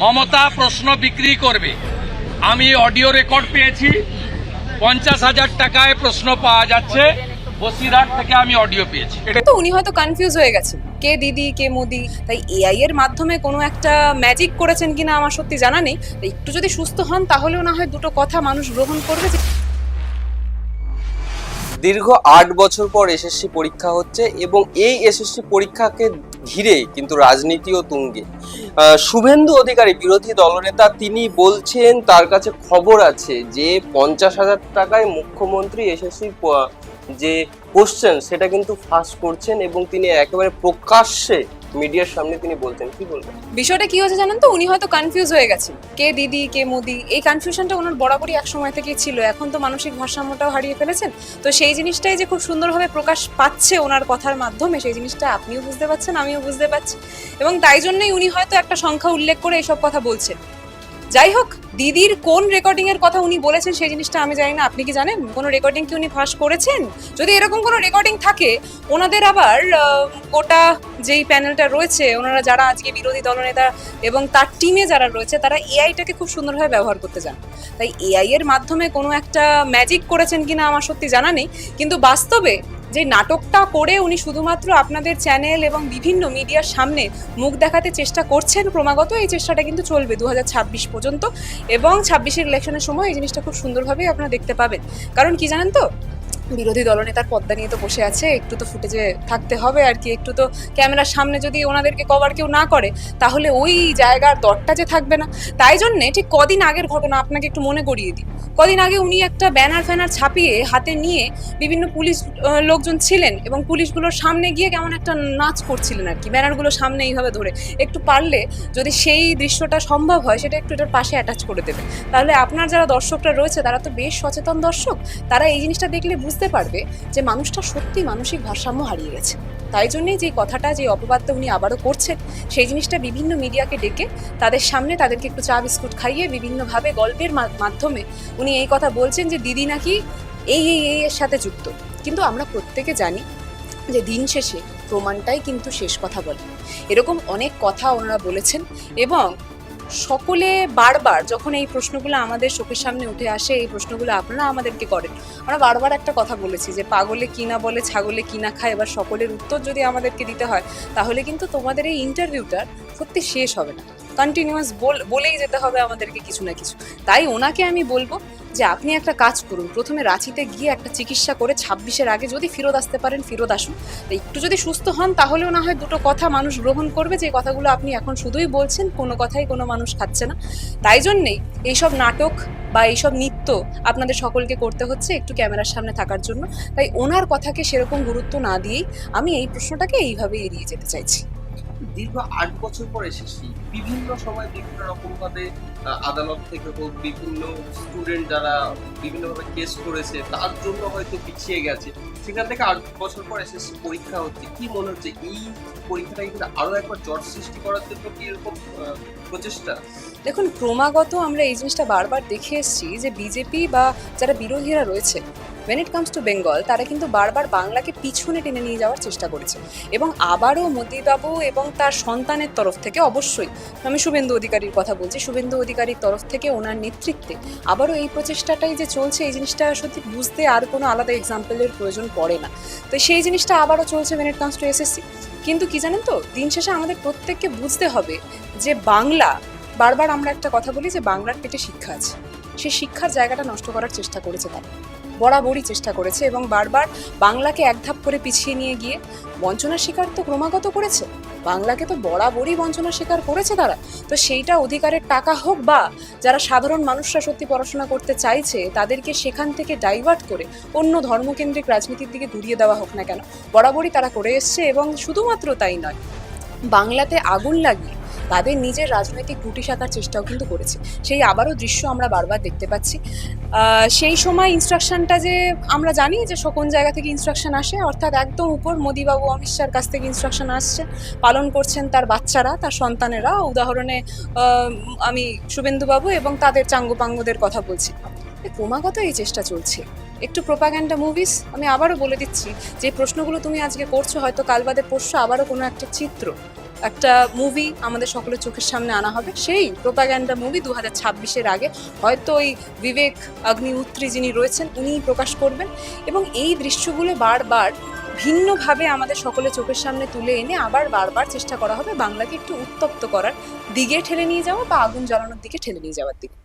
মমতা প্রশ্ন বিক্রি করবে। আমি অডিও রেকর্ড পেয়েছি। পঞ্চাশ হাজার টাকায় প্রশ্ন পাওয়া যাচ্ছে। বসিরহাট থেকে আমি অডিও পেয়েছি। তো উনি হয়তো কনফিউজ হয়ে গেছেন। কে দিদি, কে মোদি? তাই এআই এর মাধ্যমে কোনো একটা ম্যাজিক করেছেন কিনা আমার সত্যি জানা নেই। একটু যদি সুস্থ হন, তাহলেও না হয় দুটো কথা মানুষ গ্রহণ করবে দীর্ঘ আট বছর পর এসএসসি পরীক্ষা হচ্ছে এবং এই এসএসসি পরীক্ষাকে ঘিরে কিন্তু রাজনীতিও তুঙ্গে। শুভেন্দু অধিকারী বিরোধী দলনেতা তিনি বলছেন, তার কাছে খবর আছে যে পঞ্চাশ হাজার টাকায় মুখ্যমন্ত্রী এসএসসি যে কোশ্চেন সেটা কিন্তু ফাঁস করছেন এবং তিনি একেবারে প্রকাশ্যে মিডিয়ার সামনে তিনি বলতেন, কি বলবেন? বিষয়টা কি হয়েছে জানেন তো? উনি হয়তো কনফিউজ হয়ে গেছেন। কে দিদি, কে মোদি? এই কনফিউশনটা ওনার বরাবরই এক সময় থেকে ছিল। এখন তো মানসিক ভারসাম্যটাও হারিয়ে ফেলেছেন। তো সেই জিনিসটাই যে খুব সুন্দরভাবে প্রকাশ পাচ্ছে ওনার কথার মাধ্যমে, সেই জিনিসটা আপনিও বুঝতে পারছেন, আমিও বুঝতে পারছি। এবং তাই জন্যই উনি হয়তো একটা সংখ্যা উল্লেখ করে এইসব কথা বলছেন। যাই হোক, দিদির কোন রেকর্ডিং এর কথা উনি বলেছেন সেই জিনিসটা আমি জানি না। আপনি কি জানেন? কোনো রেকর্ডিং কি উনি ফাঁস করেছেন? যদি এরকম কোনো রেকর্ডিং থাকে, ওনাদের আবার গোটা যেই প্যানেলটা রয়েছে, ওনারা যারা আজকে বিরোধী দলনেতা এবং তার টিমে যারা রয়েছে, তারা এআইটাকে খুব সুন্দরভাবে ব্যবহার করতে চান তাই এআই এর মাধ্যমে কোনো একটা ম্যাজিক করেছেন কিনা আমার সত্যি জানা নেই। কিন্তু বাস্তবে যে নাটকটা করে উনি শুধুমাত্র আপনাদের চ্যানেল এবং বিভিন্ন মিডিয়ার সামনে মুখ দেখাতে চেষ্টা করছেন, ক্রমাগত এই চেষ্টাটা কিন্তু চলবে দু হাজার ছাব্বিশ পর্যন্ত এবং ছাব্বিশের ইলেকশনের সময় এই জিনিসটা খুব সুন্দরভাবেই আপনারা দেখতে পাবেন। কারণ কি জানেন তো? বিরোধী দলনেতার পদ্মা নিয়ে তো বসে আছে, একটু তো ফুটেজে থাকতে হবে আর কি, একটু তো ক্যামেরার সামনে যদি ওনাদেরকে কভার কেউ না করে, তাহলে ওই জায়গার দরটা যে থাকবে না। তাই জন্যে ঠিক কদিন আগের ঘটনা আপনাকে একটু মনে করিয়ে দিই। কদিন আগে উনি একটা ব্যানার ফ্যানার ছাপিয়ে হাতে নিয়ে বিভিন্ন পুলিশ লোকজন ছিলেন এবং পুলিশগুলোর সামনে গিয়ে কেমন একটা নাচ করছিলেন আর কি, ব্যানারগুলো সামনে এইভাবে ধরে। একটু পারলে যদি সেই দৃশ্যটা সম্ভব হয়, সেটা একটু এটার পাশে অ্যাটাচ করে দেবে তাহলে আপনার যারা দর্শকরা রয়েছে, তারা তো বেশ সচেতন দর্শক, তারা এই জিনিসটা দেখলে বুঝতে পারবে যে মানুষটা সত্যি মানসিক ভারসাম্য হারিয়ে গেছে। তাই জন্যই যে কথাটা, যে অপবাদটা উনি আবারও করছেন, সেই জিনিসটা বিভিন্ন মিডিয়াকে ডেকে তাদের সামনে তাদেরকে একটু চা, বিস্কুট খাইয়ে বিভিন্নভাবে গল্পের মাধ্যমে উনি এই কথা বলছেন যে, দিদি নাকি এই এই এই এর সাথে যুক্ত। কিন্তু আমরা প্রত্যেকে জানি যে, দিন শেষে প্রমাণটাই কিন্তু শেষ কথা বলে। এরকম অনেক কথা ওনারা বলেছেন এবং সকলে বারবার যখন এই প্রশ্নগুলো আমাদের চোখের সামনে উঠে আসে, এই প্রশ্নগুলো আপনারা আমাদেরকে করেন। আমরা বারবার একটা কথা বলেছি যে, পাগলে কি না বলে, ছাগলে কি না খায়, এবার সকলের উত্তর যদি আমাদেরকে দিতে হয়, তাহলে কিন্তু তোমাদের এই ইন্টারভিউটার সত্যি শেষ হবে না। কন্টিনিউয়াস বলেই যেতে হবে আমাদেরকে কিছু না কিছু। তাই ওনাকে আমি বলব যে আপনি একটা কাজ করুন, প্রথমে রাঁচিতে গিয়ে একটা চিকিৎসা করে ছাব্বিশের আগে যদি ফেরত আসতে পারেন, ফেরত আসুন। একটু যদি সুস্থ হন, তাহলেও না হয় দুটো কথা মানুষ গ্রহণ করবে যে কথাগুলো আপনি এখন শুধুই বলছেন, কোনো কথাই কোনো মানুষ খাচ্ছে না। তাই জন্যেই এইসব নাটক বা এইসব নৃত্য আপনাদের সকলকে করতে হচ্ছে একটু ক্যামেরার সামনে থাকার জন্য। তাই ওনার কথাকে সেরকম গুরুত্ব না দিয়েই আমি এই প্রশ্নটাকে এইভাবে এড়িয়ে যেতে চাইছি। দীর্ঘ আট বছর পর এসেছি বিভিন্ন সময় বিভিন্ন রকম ভাবে আদালত থেকে হোক, বিভিন্ন স্টুডেন্ট যারা বিভিন্নভাবে কেস করেছে, তার জন্য হয়তো পিছিয়ে গেছে। সেখান থেকে আট বছর পর এসএসসি পরীক্ষা হচ্ছে। কি মনে হচ্ছে? এই পরীক্ষাটা কিন্তু আরও একবার জট সৃষ্টি করার জন্য কি এরকম প্রচেষ্টা? দেখুন, ক্রমাগত আমরা এই জিনিসটা বারবার দেখে এসেছি যে বিজেপি বা যারা বিরোধীরা রয়েছে when it comes to Bengal তারা কিন্তু বারবার বাংলাকে পিছনে টেনে নিয়ে যাওয়ার চেষ্টা করেছে। এবং আবারও মোদিবাবু এবং তার সন্তানের তরফ থেকে অবশ্যই, আমি শুভেন্দু অধিকারীর কথা বলছি, শুভেন্দু অধিকারীর তরফ থেকে ওনার নেতৃত্বে আবারও এই প্রচেষ্টাটাই যে চলছে, এই জিনিসটা সত্যি বুঝতে আর কোনো আলাদা এক্সাম্পলের প্রয়োজন পড়ে না। তো সেই জিনিসটা আবারও চলছে when it comes to SSC কিন্তু কি জানেন তো, দিন শেষে আমাদের প্রত্যেককে বুঝতে হবে যে বাংলা, বারবার আমরা একটা কথা বলি যে বাংলার পেটে শিক্ষা আছে। সেই শিক্ষার জায়গাটা নষ্ট করার চেষ্টা করেছে তারা। বরাবরই চেষ্টা করেছে এবং বারবার বাংলাকে এক ধাপ করে পিছিয়ে নিয়ে গিয়ে বঞ্চনার শিকার তো ক্রমাগত করেছে। বাংলাকে তো বরাবরই বঞ্চনার শিকার করেছে তারা। তো সেইটা অধিকারের টাকা হোক বা যারা সাধারণ মানুষরা সত্যি পড়াশোনা করতে চাইছে, তাদেরকে সেখান থেকে ডাইভার্ট করে অন্য ধর্মকেন্দ্রিক রাজনীতির দিকে ঘুরিয়ে দেওয়া হোক না কেন, বরাবরই তারা করে এসছে এবং শুধুমাত্র তাই নয়, বাংলাতে আগুন লাগিয়ে তাদের নিজের রাজনৈতিক গুটি শাখার চেষ্টাও কিন্তু করেছে। সেই আবারও দৃশ্য আমরা বারবার দেখতে পাচ্ছি। সেই সময় ইনস্ট্রাকশনটা যে আমরা জানি যে কোন জায়গা থেকে ইনস্ট্রাকশন আসে, অর্থাৎ একদম উপর মোদিবাবু, অমিত শাহর কাছ থেকে ইনস্ট্রাকশন আসছে। পালন করছেন তার বাচ্চারা, তার সন্তানেরা। উদাহরণে আমি শুভেন্দুবাবু এবং তাদের চাঙ্গুপাঙ্গুদের কথা বলছি। ক্রমাগত এই চেষ্টা চলছে। একটু প্রোপাগ্যান্ডা মুভিস আমি আবারও বলে দিচ্ছি, যে প্রশ্নগুলো তুমি আজকে করছ, হয়তো কাল বাদে আবারও কোনো একটা চিত্র। একটা মুভি আমাদের সকলের চোখের সামনে আনা হবে। সেই প্রোপাগ্যান্ডা মুভি দু হাজার ছাব্বিশের আগে। হয়তো ওই বিবেক অগ্নিউত্রী যিনি রয়েছেন, উনিই প্রকাশ করবেন। এবং এই দৃশ্যগুলো বারবার ভিন্নভাবে আমাদের সকলের চোখের সামনে তুলে এনে আবার বারবার চেষ্টা করা হবে বাংলাকে একটু উত্তপ্ত করার। দিকে ঠেলে নিয়ে যাওয়া বা আগুন জ্বালানোর দিকে ঠেলে নিয়ে যাওয়ার দিকে।